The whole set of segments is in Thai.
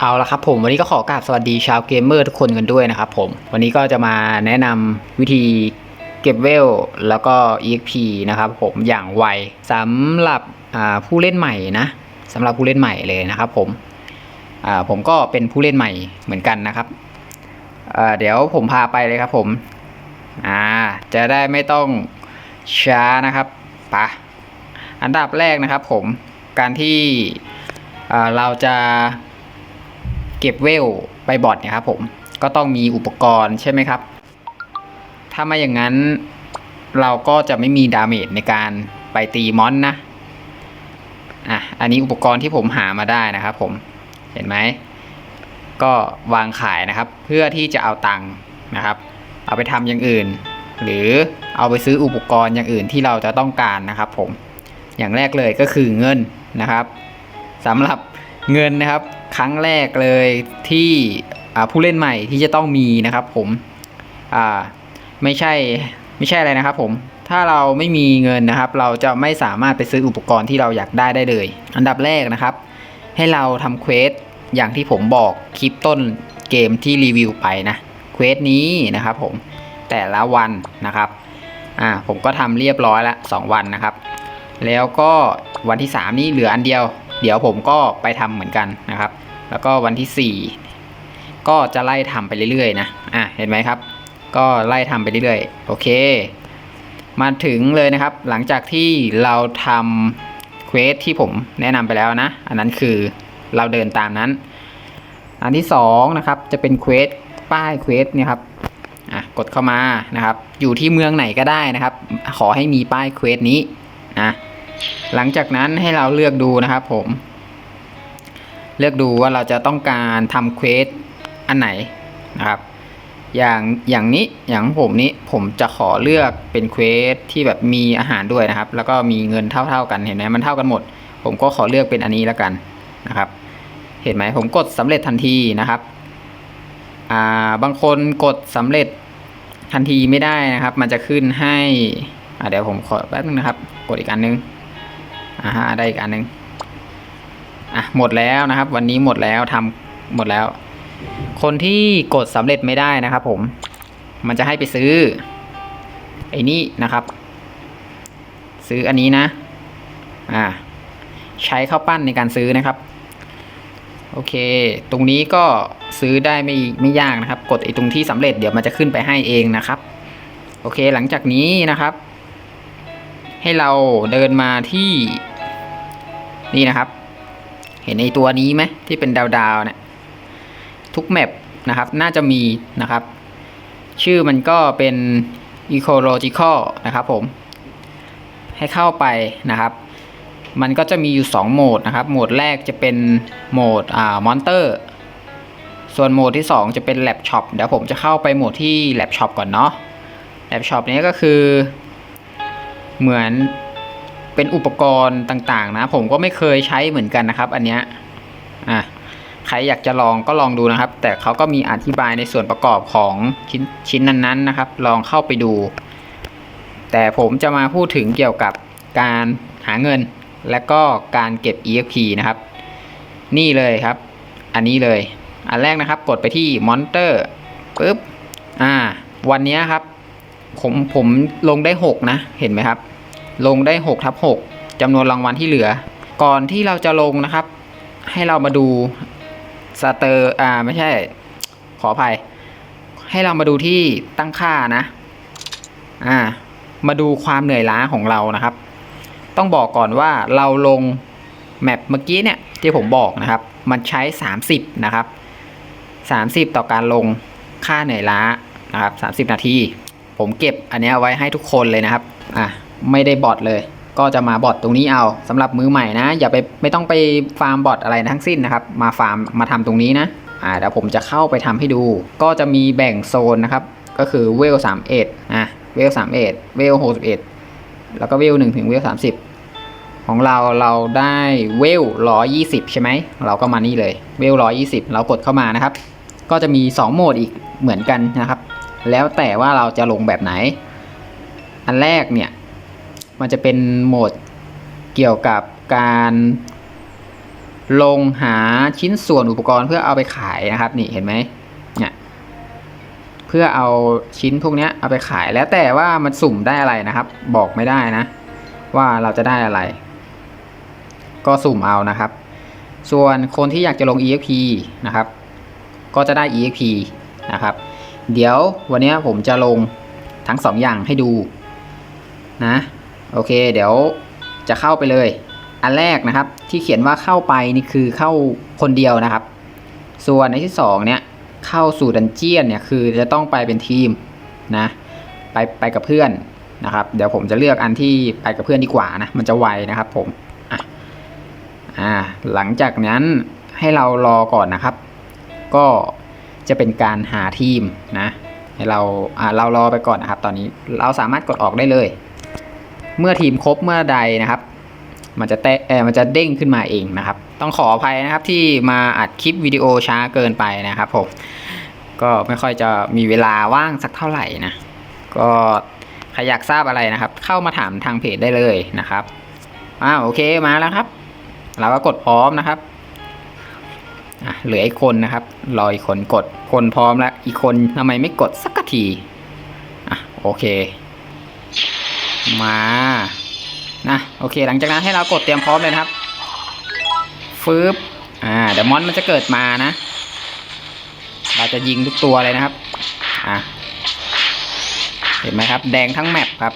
เอาละครับผมวันนี้ก็ขอกราบสวัสดีชาวเกมเมอร์ทุกคนกันด้วยนะครับผม วันนี้ก็จะมาแนะนำวิธีเก็บเวลแล้วก็ EXP นะครับผมอย่างไวสำหรับผู้เล่นใหม่นะสำหรับผู้เล่นใหม่เลยนะครับผมผมก็เป็นผู้เล่นใหม่เหมือนกันนะครับเดี๋ยวผมพาไปเลยครับผมจะได้ไม่ต้องช้านะครับปะอันดับแรกนะครับผมการที่เราจะ เก็บเวลไปบอทเนี่ยครับผมก็ต้องมีอุปกรณ์ใช่ไหมครับ ถ้าไม่อย่างนั้นเราก็จะไม่มีดาเมจในการไปตีมอนนะอะอันนี้อุปกรณ์ที่ผมหามาได้นะครับผมเห็นไหมก็วางขายนะครับ เพื่อที่จะเอาตังค์นะครับ เอาไปทำอย่างอื่น หรือเอาไปซื้ออุปกรณ์อย่างอื่นที่เราจะต้องการนะครับผมอย่างแรกเลยก็คือเงินนะครับสำหรับเงินนะครับ ครั้งแรกเลยที่ผู้เล่นใหม่ที่จะต้องมีนะครับผมไม่ใช่ไม่ใช่อะไรนะครับผมถ้าเราไม่มีเงินนะครับ เราจะไม่สามารถไปซื้ออุปกรณ์ที่เราอยากได้ได้เลย อันดับแรกนะครับ ให้เราทำเควสอย่างที่ผมบอกคลิปต้นเกมที่รีวิวไปนะเควสนี้นะครับผมแต่ละวันนะครับอ่าผมก็ทำเรียบร้อยละ2วันนะครับ แล้วก็วันที่ 3 นี้เหลืออันเดียว เดี๋ยวผมก็ไปทำเหมือนกันนะครับ แล้วก็วันที่ 4 ก็จะไล่ทำไปเรื่อยๆนะอะเห็นไหมครับ ก็ไล่ทำไปเรื่อยๆ โอเค มาถึงเลยนะครับ หลังจากที่เราทำเควสที่ผมแนะนำไปแล้วนะ อันนั้นคือเราเดินตามนั้น อันที่2นะครับจะเป็นเควสป้ายเควสเนี่ยครับอะกดเข้ามานะครับ อยู่ที่เมืองไหนก็ได้นะครับ ขอให้มีป้ายเควสนี้นะ หลังจากนั้นให้เราเลือกดูนะครับผม เลือกดูว่าเราจะต้องการทำเควสอันไหนนะครับ อย่างอย่างนี้อย่างผมนี้ผมจะขอเลือกเป็นเควสที่แบบมีอาหารด้วยนะครับ แล้วก็มีเงินเท่า ๆกันเห็นไหมมันเท่ากันหมด ผมก็ขอเลือกเป็นอันนี้แล้วกันนะครับ เห็นไหมผมกดสำเร็จทันทีนะครับอ่าบางคนกดสำเร็จทันทีไม่ได้นะครับ มันจะขึ้นให้อ่าเดี๋ยวผมขอแป๊บนึงนะครับ กดอีกอันนึง อ่าฮะได้อีกอันหนึ่งอะหมดแล้วนะครับ วันนี้หมดแล้วทำหมดแล้ว คนที่กดสำเร็จไม่ได้นะครับ ผม มันจะให้ไปซื้อไอ้นี่นะครับ ซื้ออันนี้นะ อ่า ใช้ข้าวปั้นในการซื้อนะครับ โอเค ตรงนี้ก็ซื้อได้ไม่ไม่ยากนะครับ กดไอ้ตรงที่สำเร็จเดี๋ยวมันจะขึ้นไปให้เองนะครับ โอเค หลังจากนี้นะครับ ให้เราเดินมาที่ นี่นะครับ เห็นในตัวนี้ไหมที่เป็นดาวๆเนี่ยทุกแมปนะครับ น่าจะมีนะครับ ชื่อมันก็เป็น ecological นะครับผม ให้เข้าไปนะครับ มันก็จะมีอยู่ 2 โหมดนะครับ โหมดแรกจะเป็นโหมดอ่ามอนเตอร์ส่วนโหมดที่ 2 จะเป็น lab shop เดี๋ยวผมจะเข้าไปโหมดที่ lab shop ก่อนเนาะ lab shop นี้ก็คือเหมือน เป็นอุปกรณ์ต่างๆ นะ ผมก็ไม่เคยใช้เหมือนกันนะครับ อันเนี้ยอะใครอยากจะลองก็ลองดูนะครับ แต่เขาก็มีอธิบายในส่วนประกอบของชิ้นชิ้นนั้นๆนะครับ ลองเข้าไปดู แต่ผมจะมาพูดถึงเกี่ยวกับการหาเงิน และก็การเก็บ EXP นะครับ นี่เลยครับ อันนี้เลย อันแรกนะครับกดไปที่ Monster ปึ๊บอ่า วันนี้ครับ ผมผมลงได้ 6 นะ เห็นไหมครับ ลงได้6ทับ6จำนวนรางวัลที่เหลือ ก่อนที่เราจะลงนะครับ ให้เรามาดูสเตอร์อ่าไม่ใช่ ขออภัย ให้เรามาดูที่ตั้งค่านะ อ่า มาดูความเหนื่อยล้าของเรานะครับ ต้องบอกก่อนว่าเราลงแมปเมื่อกี้เนี่ยที่ผมบอกนะครับ มันใช้ 30 นะครับ 30 ต่อการลงค่าเหนื่อยล้านะครับ 30 นาที ผมเก็บอันนี้ไว้ให้ทุกคนเลยนะครับ อะ ไม่ได้บอทเลย ก็จะมาบอทตรงนี้เอาสำหรับมือใหม่นะ อย่าไปไม่ต้องไปฟาร์มบอทอะไรทั้งสิ้นนะครับ มาฟาร์มมาทำตรงนี้นะอ่าเดี๋ยวผมจะเข้าไปทำให้ดู ก็จะมีแบ่งโซนนะครับ ก็คือเวล31อะเวล31เวล61แล้วก็เวล1ถึงเวล30ของเราเราได้เวล120ใช่ไหม เราก็มานี่เลยเวล120เรากดเข้ามานะครับ ก็จะมี 2 โหมดอีกเหมือนกันนะครับ แล้วแต่ว่าเราจะลงแบบไหน อันแรกเนี่ย มันจะเป็นโหมดเกี่ยวกับการลงหาชิ้นส่วนอุปกรณ์เพื่อเอาไปขายนะครับ นี่เห็นไหมเนี่ยเพื่อเอาชิ้นพวกนี้เอาไปขายแล้วแต่ว่ามันสุ่มได้อะไรนะครับ บอกไม่ได้นะ ว่าเราจะได้อะไร ก็สุ่มเอานะครับ ส่วนคนที่อยากจะลง EXP นะครับ ก็จะได้ EXP นะครับ เดี๋ยววันนี้ผมจะลงทั้งสองอย่างให้ดูนะ โอเค เดี๋ยวจะเข้าไปเลย อันแรกนะครับ ที่เขียนว่าเข้าไปนี่คือเข้าคนเดียวนะครับ ส่วนในที่สองเนี่ยเข้าสู่ดันเจียนเนี่ยคือจะต้องไปเป็นทีมนะไปไปกับเพื่อนนะครับ เดี๋ยวผมจะเลือกอันที่ไปกับเพื่อนดีกว่านะมันจะไวนะครับผมอะอ่าหลังจากนั้นให้เรารอก่อนนะครับ ก็จะเป็นการหาทีมนะให้เราอ่าเรารอไปก่อนนะครับ ตอนนี้เราสามารถกดออกได้เลย เมื่อทีมครบเมื่อใดนะครับ มันจะเตะเออมันจะเด้งขึ้นมาเองนะครับ ต้องขออภัยนะครับที่มาอัดคลิปวิดีโอช้าเกินไปนะครับผมก็ไม่ค่อยจะมีเวลาว่างสักเท่าไหร่นะ ก็ใครอยากทราบอะไรนะครับ เข้ามาถามทางเพจได้เลยนะครับอ้าวโอเคมาแล้วครับ เราก็กดพร้อมนะครับอะเหลืออีกคนนะครับ รออีกคนกดคนพร้อมแล้ว อีกคนทำไมไม่กดสักทีอะโอเค มานะโอเค หลังจากนั้นให้เรากดเตรียมพร้อมเลยครับฟืบอ่าเดี๋ยวมอนมันจะเกิดมานะ เราจะยิงทุกตัวเลยนะครับอะเห็นไหมครับ แดงทั้งแมปครับ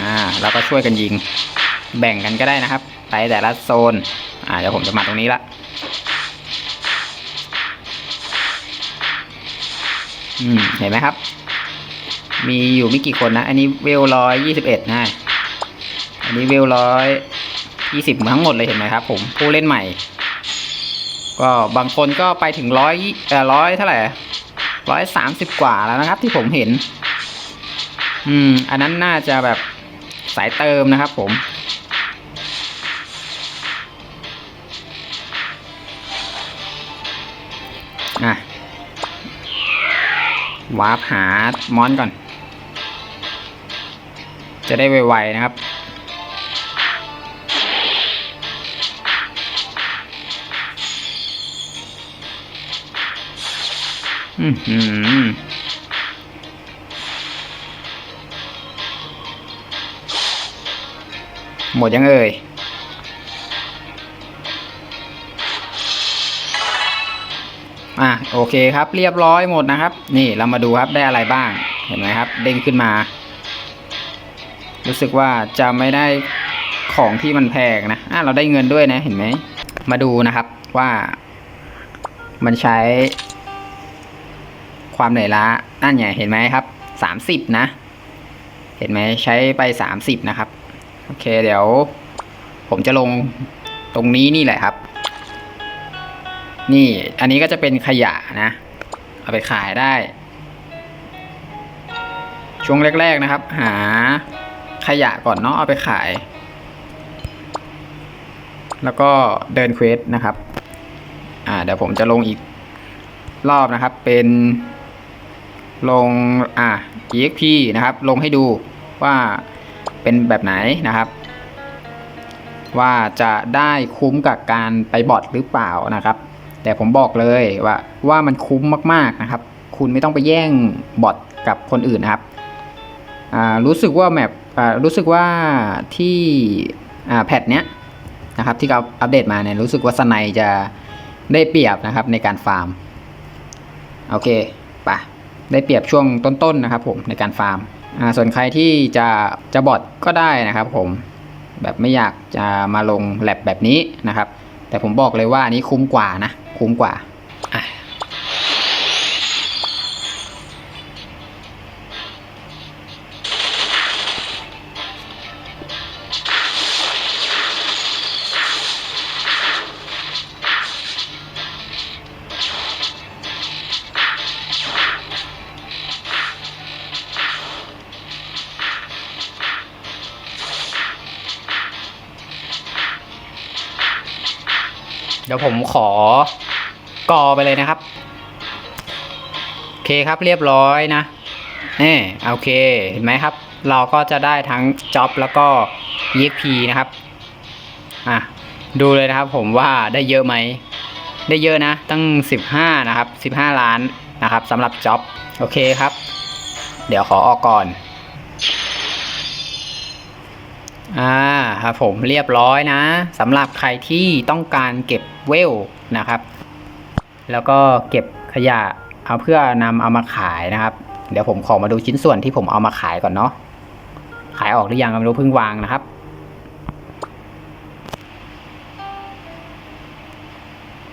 อ่าแล้วก็ช่วยกันยิง แบ่งกันก็ได้นะครับ ไปแต่ละโซนอ่าเดี๋ยวผมจะมาตรงนี้ละอืมเห็นไหมครับ มีอยู่ไม่กี่คนนะ อันนี้เวลร้อยยี่สิบเอ็ดนะ อันนี้เวลร้อยยี่สิบทั้งหมดเลยเห็นไหมครับ ผมผู้เล่นใหม่ ก็บางคนก็ไปถึงร้อยเอ่อร้อยเท่าไหร่ร้อยสามสิบกว่าแล้วนะครับ ที่ผมเห็น อืม อันนั้นน่าจะแบบสายเติมนะครับ ผมอะวาร์ปหามอนก่อน จะได้ไวๆนะครับ อือหือหมดยังเอ่ยอะโอเคครับเรียบร้อยหมดนะครับ นี่เรามาดูครับได้อะไรบ้างเห็นไหมครับ เด้งขึ้นมา รู้สึกว่าจะไม่ได้ของที่มันแพงนะอะเราได้เงินด้วยนะเห็นไหม มาดูนะครับว่า มันใช้ ความเหนื่อยล้านั่นไงเห็นไหมครับสามสิบนะ เห็นไหมใช้ไปสามสิบนะครับ โอเคเดี๋ยว ผมจะลงตรงนี้นี่แหละครับ นี่อันนี้ก็จะเป็นขยะนะ เอาไปขายได้ ช่วงแรก ๆนะครับ หา ขยะก่อนเนาะเอาไปขาย แล้วก็เดินเควสนะครับ อ่าเดี๋ยวผมจะลงอีกรอบนะครับ เป็นลงอะ exp นะครับ ลงให้ดูว่าเป็นแบบไหนนะครับ ว่าจะได้คุ้มกับการไปบอทหรือเปล่านะครับ แต่ผมบอกเลยว่าว่ามันคุ้มมากๆนะครับ คุณไม่ต้องไปแย่งบอทกับคนอื่นนะครับอ่ารู้สึกว่าแมป รู้สึกว่าที่แพทเนี้ยนะครับที่เขาอัปเดตมาเนี่ยรู้สึกว่าสไนจะได้เปรียบนะครับในการฟาร์ม โอเคปะได้เปรียบช่วงต้นๆนะครับผมในการฟาร์มส่วนใครที่จะจะบอทก็ได้นะครับผมแบบไม่อยากจะมาลงแลบแบบนี้นะครับ แต่ผมบอกเลยว่านี้คุ้มกว่านะ คุ้มกว่า ดี๋ยวผมขอกอไปเลยนะครับ โอเคครับเรียบร้อยนะนี่โอเคเห็นไหมครับ เราก็จะได้ทั้งจ็อบแล้วก็ EXP นะครับอะดูเลยนะครับผมว่าได้เยอะไหม ได้เยอะนะ ตั้ง 15 นะครับ 15 ล้านนะครับสำหรับจ็อบ โอเคครับ เดี๋ยวขอออกก่อน อ่าครับผมเรียบร้อยนะสำหรับใครที่ต้องการเก็บเวลนะครับ แล้วก็เก็บขยะเอาเพื่อนำเอามาขายนะครับ เดี๋ยวผมขอมาดูชิ้นส่วนที่ผมเอามาขายก่อนเนาะขายออกหรือยังก็ไม่รู้เพิ่งวางนะครับ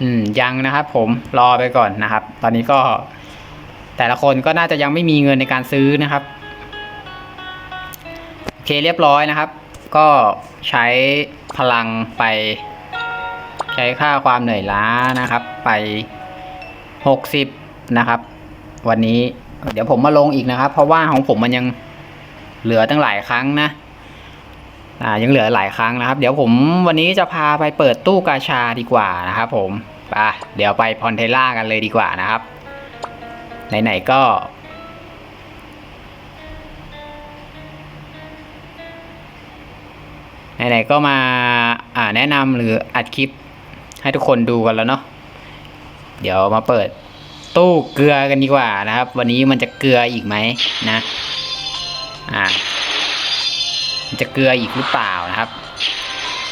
อืมยังนะครับ ผมรอไปก่อนนะครับ ตอนนี้ก็แต่ละคนก็น่าจะยังไม่มีเงินในการซื้อนะครับโอเคเรียบร้อยนะครับ ก็ใช้พลังไป ใช้ค่าความเหนื่อยล้านะครับ ไป 60 นะครับ วันนี้เดี๋ยวผมมาลงอีกนะครับ เพราะว่าของผมมันยังเหลือตั้งหลายครั้งนะอ่ายังเหลือหลายครั้งนะครับ เดี๋ยวผมวันนี้จะพาไปเปิดตู้กาชาดีกว่านะครับผมไปเดี๋ยวไปพอนเทล่ากันเลยดีกว่านะครับ ไหนๆก็ ไหนๆก็มาอ่าแนะนำหรืออัดคลิปให้ทุกคนดูกันแล้วเนาะเดี๋ยวมาเปิดตู้เกลือกันดีกว่านะครับ วันนี้มันจะเกลืออีกไหมนะอ่าจะเกลืออีกหรือเปล่านะครับ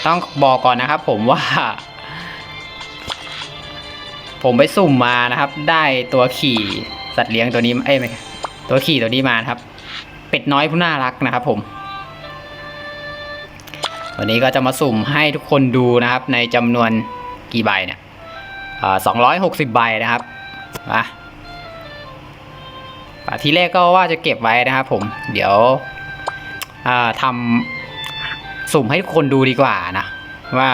ต้องบอกก่อนนะครับ ผมว่า ผมไปสุ่มมานะครับ ได้ตัวขี่สัตว์เลี้ยงตัวนี้เอ้ยไม่ตัวขี่ตัวนี้มาครับ เป็ดน้อยผู้น่ารักนะครับ ผม วันนี้ก็จะมาสุ่มให้ทุกคนดูนะครับ ในจำนวนกี่ใบเนี่ยสองร้อยหกสิบใบนะครับอะอะทีแรกก็ว่าจะเก็บไว้นะครับผม เดี๋ยวทำสุ่มให้ทุกคนดูดีกว่านะ ว่า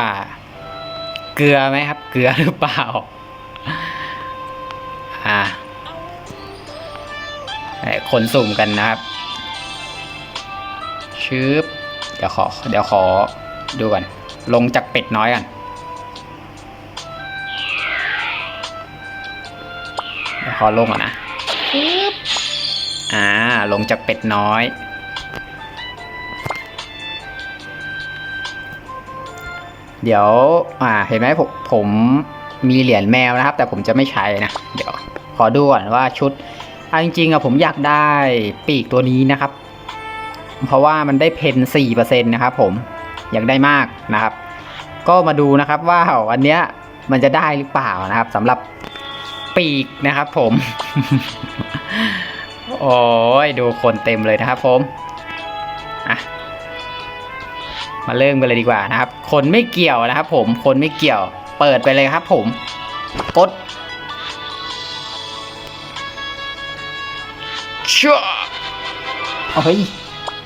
เกลือไหมครับ เกลือหรือเปล่า อ่าคนสุ่มกันนะครับชืบเดี๋ยวขอ เดี๋ยวขอดูก่อน ลงจากเป็ดน้อยกันเดี๋ยวขอลงก่อนนะชืบอ่า ลงจากเป็ดน้อย เดี๋ยว อ่า เห็นไหมผมผมมีเหรียญแมวนะครับ แต่ผมจะไม่ใช้นะ เดี๋ยว ขอดูก่อนว่าชุดอ่าจริงๆอะผมอยากได้ปีกตัวนี้นะครับ เพราะว่ามันได้เพนสี่เปอร์เซ็นะครับผมอยากได้มากนะครับ ก็มาดูนะครับว่าวันเนี้ยมันจะได้หรือเปล่านะครับสำหรับปีกนะครับผม โอ้ยดูคนเต็มเลยนะครับผมอะมาเริ่มกันเลยดีกว่านะครับ คนไม่เกี่ยวนะครับ ผมคนไม่เกี่ยว เปิดไปเลยครับ ผมกดเชื่อเฮ้ย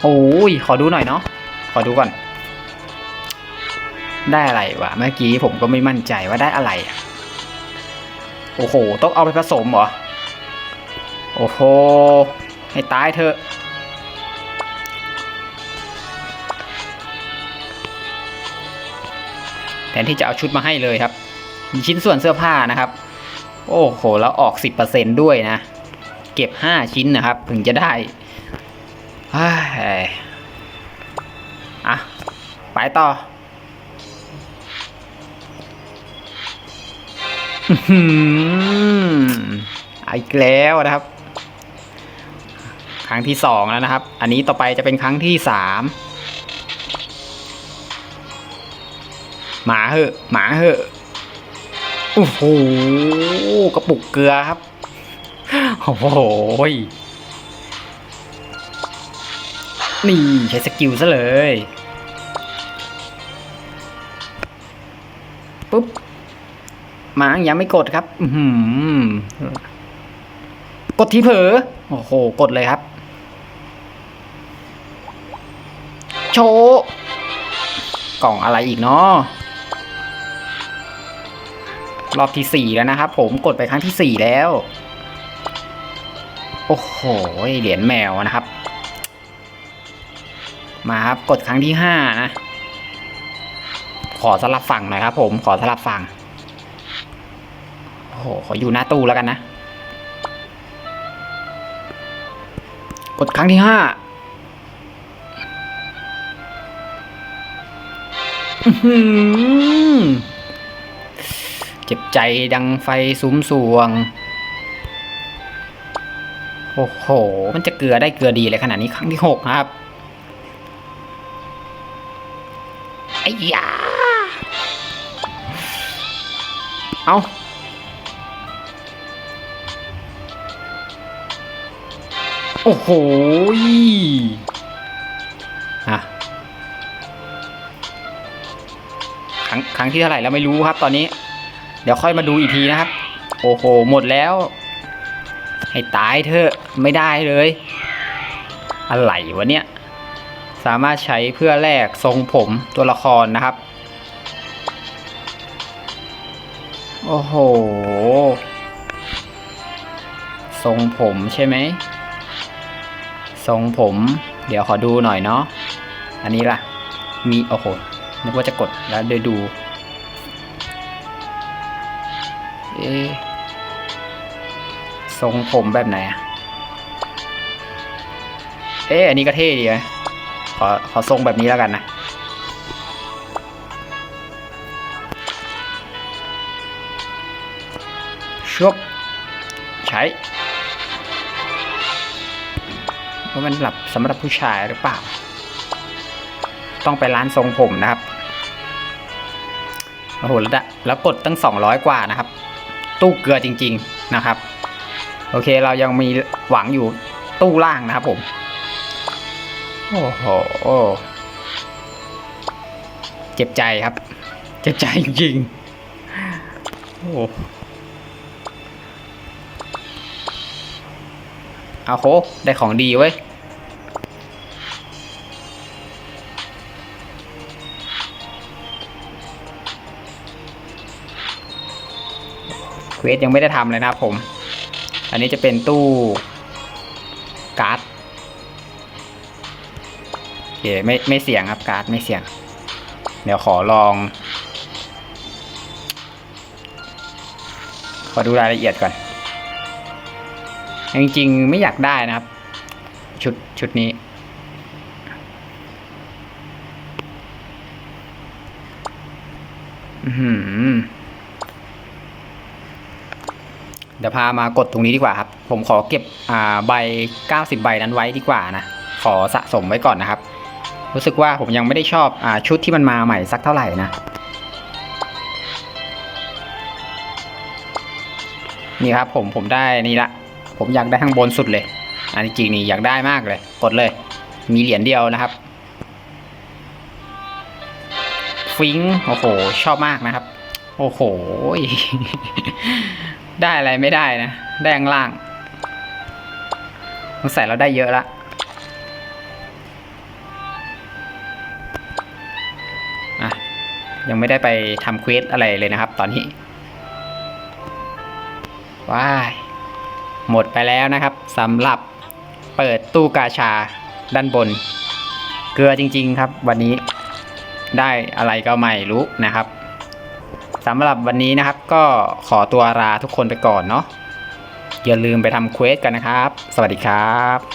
โอ้ยขอดูหน่อยเนาะขอดูก่อน ได้อะไรวะเมื่อกี้ผมก็ไม่มั่นใจว่าได้อะไรอะโอ้โหต้องเอาไปผสมเหรอโอ้โหให้ตายเถอะแทนที่จะเอาชุดมาให้เลยครับ มีชิ้นส่วนเสื้อผ้านะครับ โอ้โห แล้วออก 10%ด้วยนะ เก็บ 5 ชิ้นนะครับ ถึงจะได้ อะ ไปต่ออีกแล้วนะครับ ครั้งที่สองแล้วนะครับ อันนี้ต่อไปจะเป็นครั้งที่สามหมาเหอะ หมาเหอะโอ้โหกระปุกเกลือครับ โอ้โห นี่ใช้สกิลซะเลยปุ๊บมายังไม่กดครับ อืกดทีเผลอโอ้โห กดเลยครับ โชว์กล่องอะไรอีกเนาะรอบที่สี่แล้วนะครับผมกดไปครั้งที่สี่แล้ว โอ้โห เหรียญแมวนะครับ มาครับกดครั้งที่ห้านะ ขอสลับฝั่งหน่อยครับ ผมขอสลับฝั่งโอ้โหขออยู่หน้าตู้แล้วกันนะ กดครั้งที่ห้าเจ็บใจดังไฟสุมสวง โอ้โห มันจะเกลือได้เกลือดีเลยขนาดนี้ครั้งที่หกนะครับ อ้ยาเอาโอ้โหยอะครั้งครั้งที่เท่าไหร่แล้วไม่รู้ครับตอนนี้ เดี๋ยวค่อยมาดูอีกทีนะครับ โอ้โห หมดแล้ว ให้ตายเถอะ ไม่ได้เลย อะไรวะเนี่ย สามารถใช้เพื่อแลกทรงผมตัวละครนะครับ โอ้โห ทรงผมใช่ไหม ทรงผม เดี๋ยวขอดูหน่อยเนาะ อันนี้ล่ะ มี โอ้โห นึกว่าจะกดแล้วเดี๋ยวดู เอทรงผมแบบไหนอะเอ๊ะอันนี้ก็เท่ดีนะ ขอขอทรงแบบนี้แล้วกันนะชุบใช้ว่ามันหลับสำหรับผู้ชายหรือเปล่า ต้องไปร้านทรงผมนะครับ โอ้โห แล้วดะแล้วกดตั้ง 200 กว่านะครับ ตู้เกลือจริง ๆ นะครับ โอเคเรายังมีหวังอยู่ตู้ล่างนะครับผม โอ้โห เจ็บใจครับ เจ็บใจจริงๆโอ้เอาโคได้ของดีเว้ย เควสยังไม่ได้ทำเลยนะครับผม อันนี้จะเป็นตู้ เคไม่ไม่เสี่ยงครับการ์ดไม่เสี่ยง เดี๋ยวขอลอง ขอดูรายละเอียดก่อน จริงๆ ไม่อยากได้นะครับ ชุดชุดนี้หเดี๋ยวพามากดตรงนี้ดีกว่าครับ ผมขอเก็บอ่าใบ 90 ใบนั้นไว้ดีกว่านะขอสะสมไว้ก่อนนะครับ รู้สึกว่าผมยังไม่ได้ชอบอชุดที่มันมาใหม่สักเท่าไหร่นะนี่ครับผมผมได้นี่ละ ผมอยากได้ข้างบนสุดเลย อันนี้จริงนี่อยากได้มากเลย กดเลย มีเหรียญเดียวนะครับ ฟิงโอ้โห ชอบมากนะครับ โอ้โห ได้อะไรไม่ได้นะ ได้ข้างล่างสงสัยเราได้เยอะละ ยังไม่ได้ไปทำเควสอะไรเลยนะครับ ตอนนี้ว้ายหมดไปแล้วนะครับสำหรับเปิดตู้กาชาด้านบน เกลือจริง ๆ ครับ วันนี้ได้อะไรก็ไม่รู้นะครับสำหรับวันนี้นะครับ ก็ขอตัวลาทุกคนไปก่อนเนาะอย่าลืมไปทำเควสกันนะครับ สวัสดีครับ